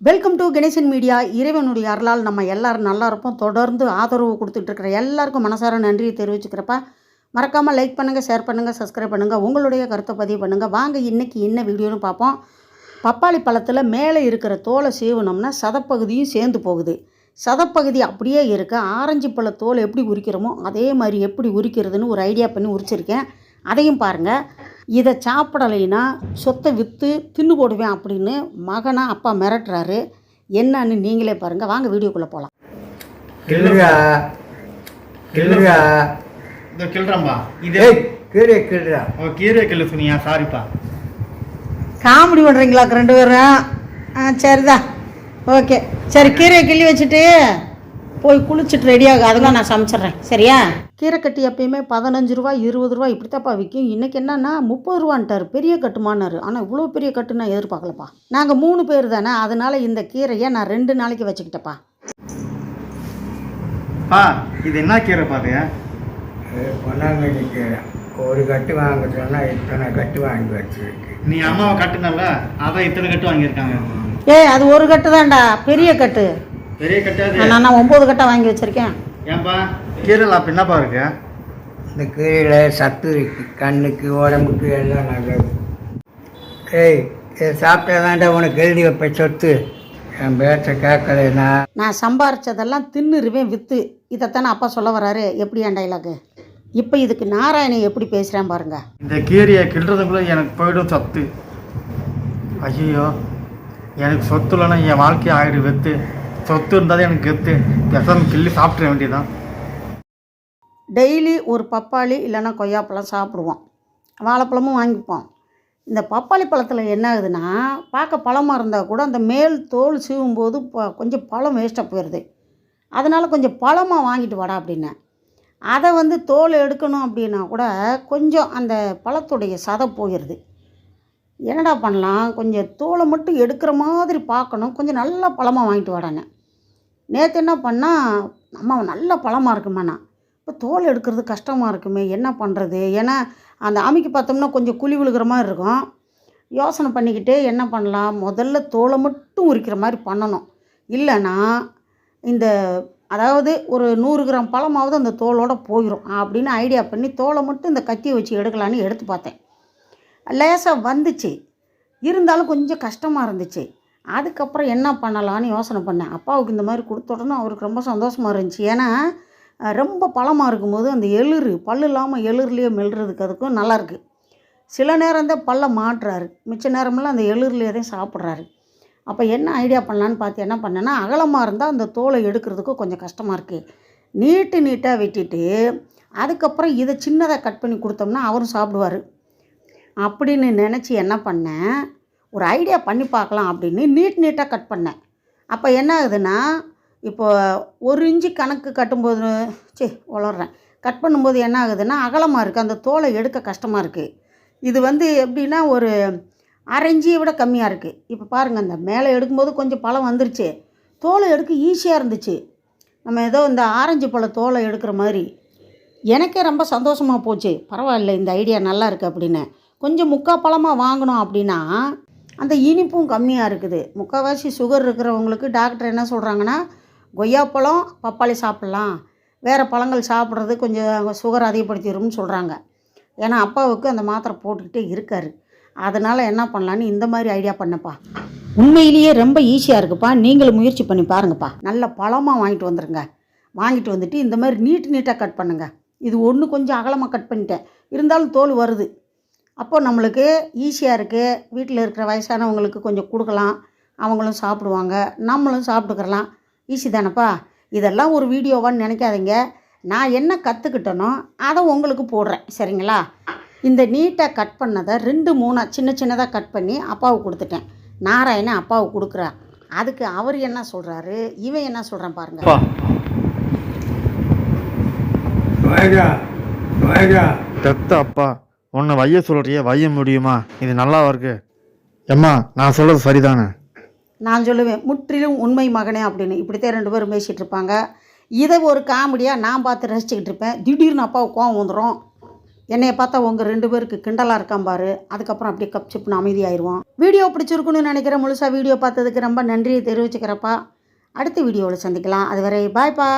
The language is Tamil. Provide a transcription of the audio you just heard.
வெல்கம் டு கணேசன் மீடியா இறைவனுடைய அருளால் நம்ம எல்லோரும் நல்லா இருப்போம். தொடர்ந்து ஆதரவு கொடுத்துட்ருக்கிற எல்லாருக்கும் மனசார நன்றியை தெரிவிச்சுக்கிறப்ப மறக்காமல் லைக் பண்ணுங்கள் ஷேர் பண்ணுங்கள் சப்ஸ்கிரைப் பண்ணுங்கள் உங்களுடைய கருத்தை பதிவு பண்ணுங்கள் வாங்க இன்றைக்கி என்ன வீடியோன்னு பார்ப்போம். பப்பாளி பழத்தில் மேலே இருக்கிற தோலை சீவனோம்னா சதப்பகுதியும் சேர்ந்து போகுது. சதப்பகுதி அப்படியே இருக்க. ஆரஞ்சு பழ தோலை எப்படி உரிக்கிறோமோ அதே மாதிரி எப்படி உரிக்கிறதுன்னு ஒரு ஐடியா பண்ணி உரிச்சிருக்கேன். அதையும் பாருங்கள் இதை சாப்பிடலைன்னா சொத்தை விற்று தின்னு போடுவேன் அப்படின்னு மகனா அப்பா மிரட்டுறாரு. என்னன்னு நீங்களே பாருங்கள் வாங்க வீடியோக்குள்ளே போகலாம் இதோ கிள்றம்பா இது கீரை ஓ கீரை கிள்ளு சொன்னியா சாரிப்பா காமெடி பண்ணுறீங்களாக்கு ரெண்டு பேரும்? ஆ சரிதான் ஓகே. சரி கீரையை கிள்ளி வச்சுட்டு போய் குளிச்சுட்டு ரெடியாக அதெல்லாம் நான் சமைச்சிட்றேன். சரியா? கீரை கட்டு எப்பயுமே பதினஞ்சு ரூபா இருபது ரூபா இப்படித்தாப்பா விற்கும். இன்றைக்கி என்னன்னா முப்பது ரூபான்ட்டார். பெரிய கட்டுமானாரு. ஆனால் இவ்வளோ பெரிய கட்டு நான் எதிர்பார்க்கலப்பா. நாங்கள் மூணு பேர் தானே அதனால் இந்த கீரையை நான் ரெண்டு நாளைக்கு வச்சுக்கிட்டேப்பா பா இது என்ன கீரை பொன்னாங்கண்ணி கீரை. ஒரு கட்டு வாங்க சொன்னா இத்தனை கட்டு வாங்கி வச்சிருக்கு. நீ அம்மாவை கட்டுனல அதான் இத்தனை கட்டு வாங்கியிருக்காங்க. ஏய் அது ஒரு கட்டு தான்டா பெரிய கட்டு. பெரிய கட்டாது நான் நான் ஒம்பது கட்டாக வாங்கி வச்சுருக்கேன். ஏன்பா? கீரைல அப்ப என்னப்பா இருக்கு? இந்த கீரையில் சத்து இருக்கு. கண்ணுக்கு உடம்புக்கு எல்லாம் நல்லது. ஏய் இதை சாப்பிட்டாதான்டா உனக்கு எழுதி வைப்ப சொத்து. என் பேச்சை கேட்கலைன்னா நான் சம்பாரிச்சதெல்லாம் தின்னுருவேன் விற்று இதைத்தானே அப்பா சொல்ல வராரு. எப்படி என் இப்போ இதுக்கு நாராயணன் எப்படி பேசுகிறேன் பாருங்க. இந்த கீரையை கிள்றதுக்குள்ள எனக்கு போயிடும் சத்து. ஐயோ எனக்கு சொத்து இல்லைன்னா என் வாழ்க்கையை ஆயிடு வெத்து. சொத்து இருந்தாலே எனக்கு கெத்து. பேசாம கிள்ளி சாப்பிட்ற வேண்டியதான் டெய்லி ஒரு பப்பாளி இல்லைன்னா கொய்யாப்பழம் சாப்பிடுவோம் வாழைப்பழமும் வாங்கிப்போம் இந்த பப்பாளி பழத்தில் என்ன ஆகுதுன்னா பார்க்க பழமாக இருந்தால் கூட அந்த மேல் தோல் சீவும்போது ப- கொஞ்சம் பழம் வேஸ்ட்டாக போயிடுது. அதனால் கொஞ்சம் பழமாக வாங்கிட்டு வாடா அப்படின்னேன் அதை வந்து தோல் எடுக்கணும் அப்படின்னா கூட கொஞ்சம் அந்த பழத்துடைய சதை போயிடுது. என்னடா பண்ணலாம்? கொஞ்சம் தோலை மட்டும் எடுக்கிற மாதிரி பார்க்கணும். கொஞ்சம் நல்ல பழமாக வாங்கிட்டு வாடானே நேற்று என்ன பண்ணால் நம்ம நல்ல பழமாக இருக்குமாண்ணா. இப்போ தோல் எடுக்கிறது கஷ்டமாக இருக்குமே என்ன பண்ணுறது ஏன்னா அந்த அமைக்கு பார்த்தோம்னா கொஞ்சம் குழி விழுகிற மாதிரி இருக்கும். யோசனை பண்ணிக்கிட்டே என்ன பண்ணலாம்? முதல்ல தோலை மட்டும் உரிக்கிற மாதிரி பண்ணணும். இல்லைன்னா இந்த அதாவது ஒரு நூறு கிராம் பழமாவது அந்த தோலோடு போயிடும் அப்படின்னு ஐடியா பண்ணி தோலை மட்டும் இந்த கத்தியை வச்சு எடுக்கலான்னு எடுத்து பார்த்தேன். லேசாக வந்துச்சு. இருந்தாலும் கொஞ்சம் கஷ்டமாக இருந்துச்சு. அதுக்கப்புறம் என்ன பண்ணலான்னு யோசனை பண்ணேன். அப்பாவுக்கு இந்த மாதிரி கொடுத்த உடனே அவருக்கு ரொம்ப சந்தோஷமாக இருந்துச்சு. ஏன்னா ரொம்ப பழமாக இருக்கும்போது அந்த எளிறு பல்லு இல்லாமல் எளிர்லேயே மெல்றதுக்கு அதுக்கும் நல்லாயிருக்கு சில நேரம் தான் பல்ல மாட்டுறாரு. மிச்ச நேரமெல்லாம் அந்த எளிர்லேயே தான் சாப்பிட்றாரு. அப்போ என்ன ஐடியா பண்ணலான்னு பார்த்து என்ன பண்ணேன்னா அகலமாக இருந்தால் அந்த தோலை எடுக்கிறதுக்கும் கொஞ்சம் கஷ்டமாக இருக்குது நீட்டு நீட்டாக வெட்டிட்டு அதுக்கப்புறம் இதை சின்னதாக கட் பண்ணி கொடுத்தோம்னா அவரும் சாப்பிடுவார். அப்படின்னு நினச்சி என்ன பண்ணேன் ஒரு ஐடியா பண்ணி பார்க்கலாம் அப்படின்னு நீட் நீட்டாக கட் பண்ணேன். அப்போ என்ன ஆகுதுன்னா இப்போ ஒரு இன்ச்சு கணக்கு கட்டும்போது சே வளர்றேன் கட் பண்ணும்போது என்ன ஆகுதுன்னா அகலமாக இருக்குது அந்த தோலை எடுக்க கஷ்டமாக இருக்குது இது வந்து எப்படின்னா ஒரு அரைஞ்சியை விட கம்மியாக இருக்குது இப்போ பாருங்கள் அந்த மேலே எடுக்கும்போது கொஞ்சம் பழம் வந்துருச்சு. தோலை எடுக்க ஈஸியாக இருந்துச்சு. நம்ம ஏதோ இந்த ஆரஞ்சு பழ தோலை எடுக்கிற மாதிரி. எனக்கே ரொம்ப சந்தோஷமாக போச்சு. பரவாயில்ல இந்த ஐடியா நல்லா இருக்குது அப்படின்னு. கொஞ்சம் முக்கா பழமாக வாங்கினோம் அப்படின்னா அந்த இனிப்பும் கம்மியாக இருக்குது. முக்கால்வாசி சுகர் இருக்கிறவங்களுக்கு டாக்டர் என்ன சொல்கிறாங்கன்னா கொய்யாப்பழம் பப்பாளி சாப்பிட்லாம். வேறு பழங்கள் சாப்பிட்றது கொஞ்சம் சுகர் அதிகப்படுத்திடும்னு சொல்கிறாங்க ஏன்னா அப்பாவுக்கு அந்த மாத்திரை போட்டுக்கிட்டே இருக்கார். அதனால் என்ன பண்ணலான்னு இந்த மாதிரி ஐடியா பண்ணப்பா. உண்மையிலேயே ரொம்ப ஈஸியாக இருக்குப்பா. நீங்களும் முயற்சி பண்ணி பாருங்கப்பா. நல்ல பழமாக வாங்கிட்டு வந்துடுங்க வாங்கிட்டு வந்துட்டு இந்த மாதிரி நீட்டு நீட்டாக கட் பண்ணுங்க. இது ஒன்று கொஞ்சம் அகலமாக கட் பண்ணிட்டேன். இருந்தாலும் தோல் வருது. அப்போ நம்மளுக்கு ஈஸியாக இருக்குது வீட்டில் இருக்கிற வயசானவங்களுக்கு கொஞ்சம் கொடுக்கலாம். அவங்களும் சாப்பிடுவாங்க. நம்மளும் சாப்பிட்டுக்கிறலாம் ஈஸி தானேப்பா இதெல்லாம் ஒரு வீடியோவான்னு நினைக்காதீங்க. நான் என்ன கற்றுக்கிட்டேனோ அதை உங்களுக்கு போடுறேன். சரிங்களா? இந்த நீட்டாக கட் பண்ணதை ரெண்டு மூணாக சின்ன சின்னதாக கட் பண்ணி அப்பாவுக்கு கொடுத்துட்டேன். நாராயணன் அப்பாவுக்கு கொடுக்குறா. அதுக்கு அவர் என்ன சொல்கிறாரு இவன் என்ன சொல்கிறான் பாருங்க. பெத்த அப்பா உன்னை வைய சொல்றியே வைய முடியுமா? இது நல்லாவா இருக்கு? எம்மா நான் சொல்றது சரிதானே? நான் சொல்லுவேன் முற்றிலும் உண்மை மகனே அப்படின்னு. இப்படித்தான் ரெண்டு பேரும் பேசிகிட்டு இருப்பாங்க. இதை ஒரு காமெடியாக நான் பார்த்து ரசிச்சுக்கிட்டு இருப்பேன். திடீர்னு அப்பாவுக்கு கோவம் வந்துடும் என்னைய பார்த்தா உங்கள் ரெண்டு பேருக்கு கிண்டலாக இருக்கான் பாரு. அதுக்கப்புறம் அப்படியே கப் சிப்னு அமைதியாயிருவோம் வீடியோ பிடிச்சிருக்குன்னு நினைக்கிறேன். முழுசாக வீடியோ பார்த்ததுக்கு ரொம்ப நன்றியை தெரிவிச்சுக்கிறப்பா அடுத்த வீடியோவில் சந்திக்கலாம். அதுவரை பாய்ப்பா